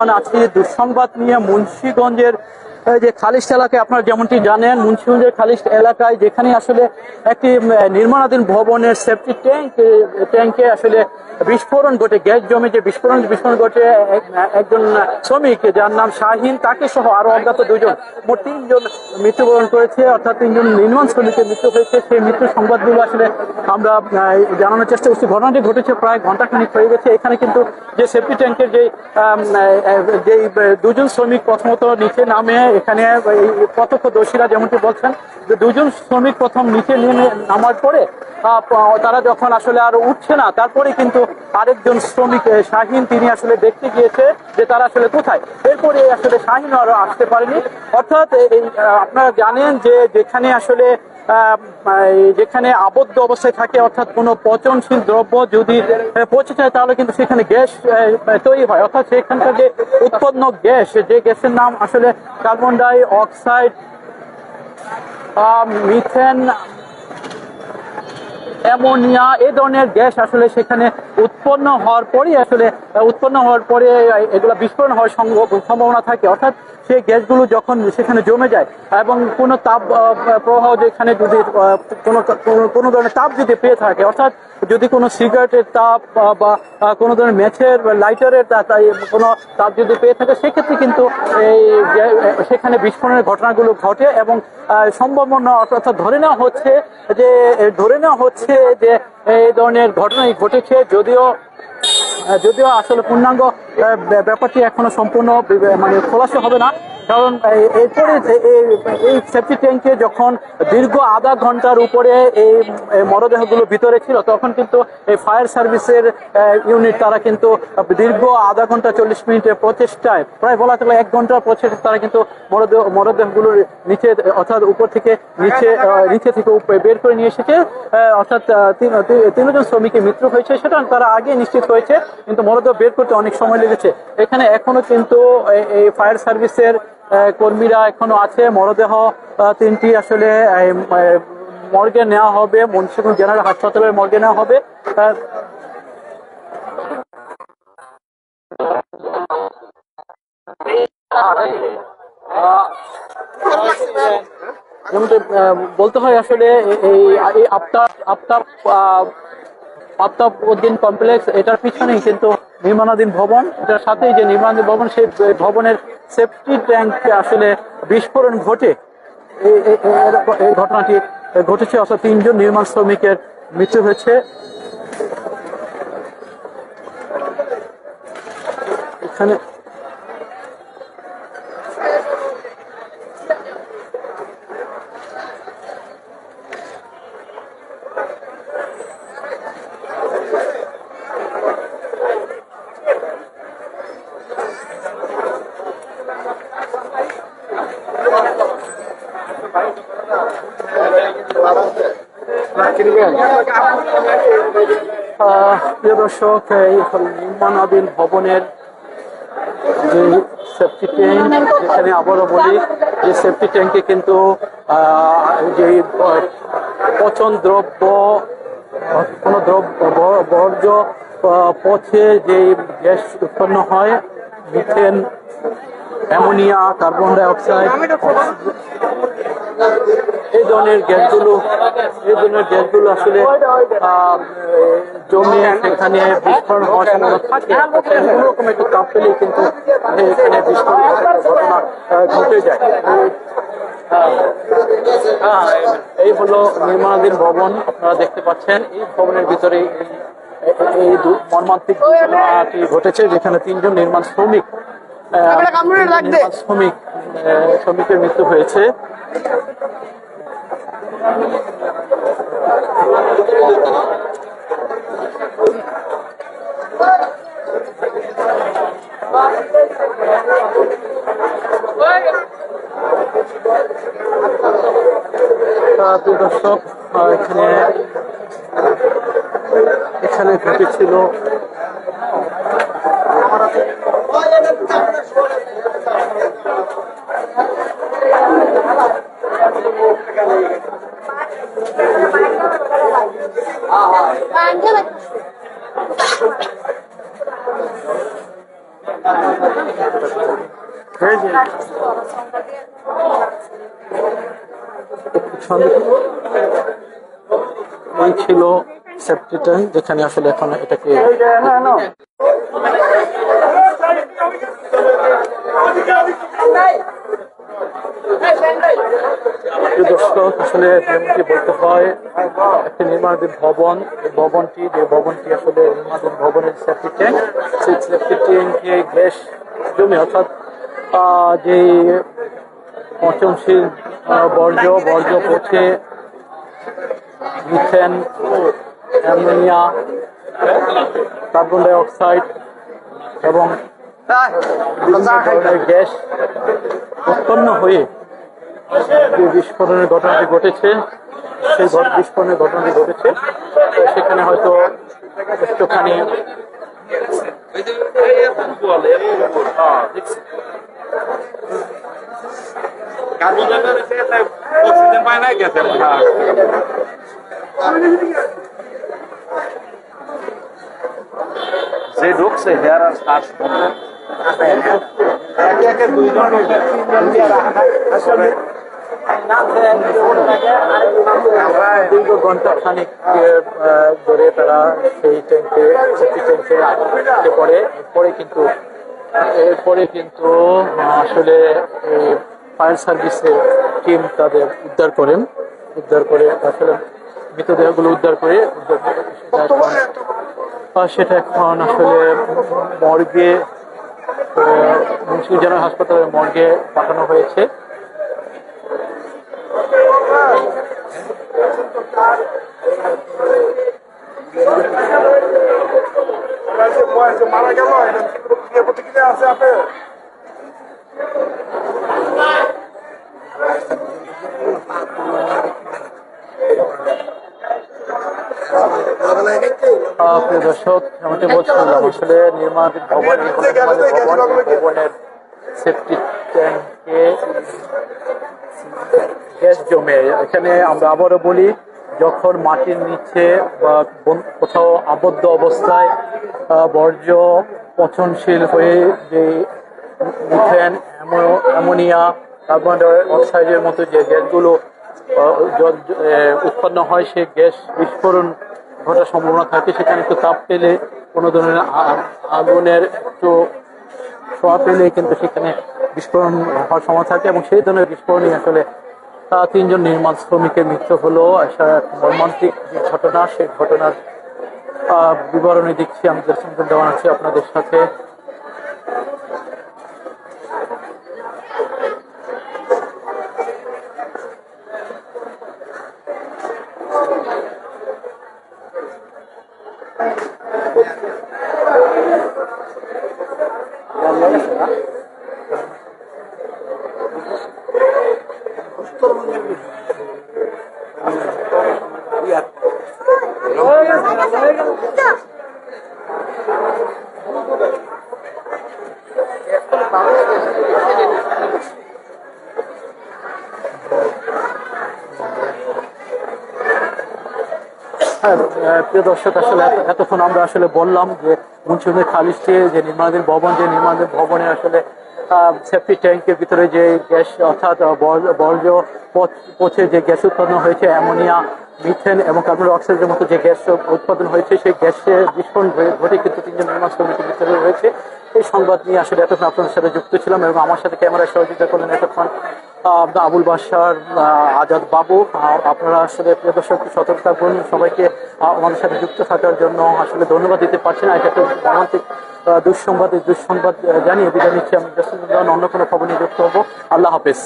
আজকে দুঃসংবাদ নিয়ে মুন্সীগঞ্জের যে খালিস্ট এলাকায় আপনারা যেমনটি জানেন, মুন্সীগঞ্জের খালিস্ট এলাকায় যেখানে আসলে একটি নির্মাণাধীন ভবনের সেফটি ট্যাঙ্ক ট্যাঙ্কে আসলে বিস্ফোরণ ঘটে, গ্যাস জমে যে বিস্ফোরণ বিস্ফোরণ ঘটে একজন শ্রমিক, যার নাম শাহিন, তাকে সহ আরও অজ্ঞাত দুজন, মোট তিনজন মৃত্যুবরণ করেছে, অর্থাৎ তিনজন নির্মাণ শ্রমিকের মৃত্যু হয়েছে। সেই মৃত্যুর সংবাদগুলো আসলে আমরা জানানোর চেষ্টা করছি। ঘটনাটি ঘটেছে প্রায় ঘন্টাখানিক হয়ে গেছে। এখানে কিন্তু যে সেফটি ট্যাঙ্কের যে যে দুজন শ্রমিক প্রথমত নিচে নামে এখানে প্রত্যক্ষদর্শীরা যেমনটি বলছেন যে দুজন শ্রমিক প্রথম নিচে নেমে নামার পরে তারা যখন আসলে আর উঠছে না, তারপরে কিন্তু আরেকজন শ্রমিক শাহিন, তিনি আসলে দেখতে গিয়েছে যে তারা আসলে কোথায়। এরপরে আসলে শাহিন আর আসতে পারেনি। অর্থাৎ আপনারা জানেন যে যেখানে আসলে যেখানে আবদ্ধ অবস্থায় থাকে, অর্থাৎ কোনো পচনশীল দ্রব্য যদি পচে যায়, তাহলে কিন্তু সেখানে গ্যাস তৈরি হয়। অর্থাৎ সেখানকার যে উৎপন্ন গ্যাস, যে গ্যাসের নাম আসলে carbon dioxide methane, ammonia, এ ধরনের গ্যাস আসলে সেখানে উৎপন্ন হওয়ার পরই আসলে উৎপন্ন হওয়ার পরে এগুলো বিস্ফোরণ হওয়ার সম্ভ- সম্ভাবনা থাকে। অর্থাৎ সেই গ্যাসগুলো যখন সেখানে জমে যায় এবং কোনো তাপ প্রবাহ যেখানে যদি কোনো, কোনো- ধরনের তাপ যদি পেয়ে থাকে, অর্থাৎ যদি কোনো সিগারেটের তাপ, বা কোনো ধরনের ম্যাচের লাইটারের কোনো তাপ যদি পেয়ে থাকে, সেক্ষেত্রে কিন্তু এই সেখানে বিস্ফোরণের ঘটনাগুলো ঘটে এবং সম্ভাবনা অর্থাৎ ধরে নেওয়া হচ্ছে যে, ধরে নেওয়া হচ্ছে যে, এই ধরনের ঘটনাই ঘটেছে, যদিও যদিও আসলে পূর্ণাঙ্গ ব্যাপারটি এখনও সম্পূর্ণ মানে খোলাসা হবে না। কারণ এরপরে এই- সেফটি ট্যাঙ্কে যখন দীর্ঘ আধা ঘণ্টার উপরে এই মরদেহগুলো ভিতরে ছিল তখন কিন্তু এই ফায়ার সার্ভিসের ইউনিট তারা কিন্তু দীর্ঘ আধা ঘণ্টা চল্লিশ মিনিটের প্রচেষ্টায় প্রায় বলা চলে এক ঘণ্টার প্রচেষ্টা তারা কিন্তু মরদেহ মরদেহগুলোর নিচে অর্থাৎ উপর থেকে নিচে নিচে থেকে উপরে বের করে নিয়ে এসেছে অর্থাৎ তিনজন শ্রমিকের মৃত্যু হয়েছে সেটা তারা আগে নিশ্চিত হয়েছে কিন্তু মরদেহ বের করতে অনেক সময় লেগেছে। এখানে এখনও কিন্তু এই- ফায়ার সার্ভিসের কর্মীরা এখনও আছে, মরদেহ তিনটি আসলে মর্গে নেওয়া হবে, মুন্সিগঞ্জ জেনারেল হাসপাতালের মর্গে নেওয়া হবে। যেমন বলতে হয় আসলে এই আফতাব আফতাব আফতাব উদ্দিন কমপ্লেক্স, এটার পিছনেই কিন্তু নির্মাণাধীন ভবন। এটার সাথেই যে নির্মাণাধীন ভবন, সেই ভবনের সেফটি ট্যাঙ্ক আসলে বিস্ফোরণ ঘটে। এই- ঘটনাটি ঘটেছে, অর্থাৎ তিনজন নির্মাণ শ্রমিকের মৃত্যু হয়েছে। এখানে প্রিয় দর্শক, এই নির্মাণাধীন ভবনের যে সেফটি ট্যাঙ্ক যেখানে আবারও বলি যে সেফটি ট্যাঙ্কে কিন্তু যে, পচন দ্রব্য, কোনো দ্রব্য, বর্জ্য পচে যে গ্যাস উৎপন্ন হয়, methane, ammonia, carbon dioxide এই ধরনের গ্যাসগুলো এই ধরনের গ্যাসগুলো আসলে জমে সেখানে বিস্ফোরণ হওয়ার সম্ভাবনা থাকে। কোনো রকম একটু কাপ পেলেই কিন্তু এখানে বিস্ফোরণ ঘটনা ঘটে যায়। এই- হলো নির্মাণাধীন ভবন আপনারা দেখতে পাচ্ছেন। এই ভবনের ভিতরে এই- মর্মান্তিক ঘটনাটি ঘটেছে যেখানে তিনজন নির্মাণ শ্রমিক শ্রমিক শ্রমিকের মৃত্যু হয়েছে। দর্শক এখানে এখানে ঘটেছিল ছিল সেফটি ট্যাঙ্ক যেখানে আসলে এখন এটাকে প্রিয় দর্শক আসলে যেমনটি বলতে হয় একটি নির্মাণাধীন ভবন। এই ভবনটি যে ভবনটি আসলে নির্মাণাধীন ভবনের সেফটি ট্যাঙ্ক সেই সেফটি ট্যাঙ্কে গ্যাস জমে অর্থাৎ যে পচনশীল বর্জ্য বর্জ্য পচে methane ammonia carbon dioxide এবং গ্যাস উৎপন্ন হয়ে যে বিস্ফোরণের ঘটনাটি ঘটেছে সেই বিস্ফোরণের ঘটনাটি ঘটেছে। সেখানে হয়তো একটুখানি যে ঢুকছে হেয়ার আর শ্বাস একে একে দুইজন আসলে দীর্ঘ ঘণ্টা, খানিক ধরে তারা সেই ট্যাঙ্কে সেফটি ট্যাঙ্কে আটকে পড়ে। এরপরে কিন্তু এরপরে কিন্তু, আসলে ফায়ার সার্ভিসের টিম তাদের উদ্ধার করেন। উদ্ধার করে, আসলে মৃতদেহগুলো উদ্ধার করে উদ্ধার করে সেটা এখন আসলে মর্গে মুন্সিগঞ্জ জেনারেল হাসপাতালের মর্গে পাঠানো হয়েছে। মারা গেল জমে। এখানে আমরা আবারও বলি যখন মাটির নিচে বা কোথাও আবদ্ধ অবস্থায় বর্জ্য পচনশীল হয়ে যে মিথেন, অ্যামো- অ্যামোনিয়া, কার্বন ডাই অক্সাইডের মতো যে গ্যাসগুলো উৎপন্ন হয় সেই গ্যাস বিস্ফোরণ ঘটার সম্ভাবনা থাকে। সেখানে একটু তাপ পেলে কোনো ধরনের আগুনের একটু ছোঁয়া পেলে কিন্তু সেখানে বিস্ফোরণ হওয়ার সময় থাকে এবং সেই ধরনের বিস্ফোরণই আসলে তিনজন নির্মাণ শ্রমিকের মৃত্যু হলো। মর্মান্তিক যে ঘটনা সেই ঘটনার বিবরণী দিচ্ছি আমাদের সঙ্গে দেওয়া আছে আপনাদের সাথে। প্রিয় দর্শক, আসলে এতক্ষণ আমরা আসলে বললাম যে মুন্সিগঞ্জের খালিশটি, যে নির্মাণাধীন ভবন, যে নির্মাণাধীন ভবনে আসলে সেফটি ট্যাঙ্কের ভিতরে যে গ্যাস, অর্থাৎ বর্জ্য- পচে যে গ্যাস উৎপন্ন হয়েছে, অ্যামোনিয়া, মিথেন এবং কার্বন ডাই অক্সাইডের মতো যে গ্যাস উৎপাদন হয়েছে, সেই গ্যাসের বিস্ফোরণ ঘটে- কিন্তু তিনজন নির্মাণ শ্রমিকের ভিতরে রয়েছে। এই সংবাদ নিয়ে আসলে এতক্ষণ আপনাদের সাথে যুক্ত ছিলাম এবং আমার সাথে ক্যামেরায় সহযোগিতা করলেন এতক্ষণ আবুল বাসার আজাদ বাবু আপনারা আসলে প্রিয় দর্শক সতর্ক থাকুন। সবাইকে আমাদের সাথে যুক্ত থাকার জন্য আসলে ধন্যবাদ দিতে পারছি না। এটা একটা মানসিক দুঃসংবাদ দুঃসংবাদ জানিয়ে বিদায় নিচ্ছি। আমি অন্য কোনো খবর নিয়ে যুক্ত হব। আল্লাহ হাফেজ।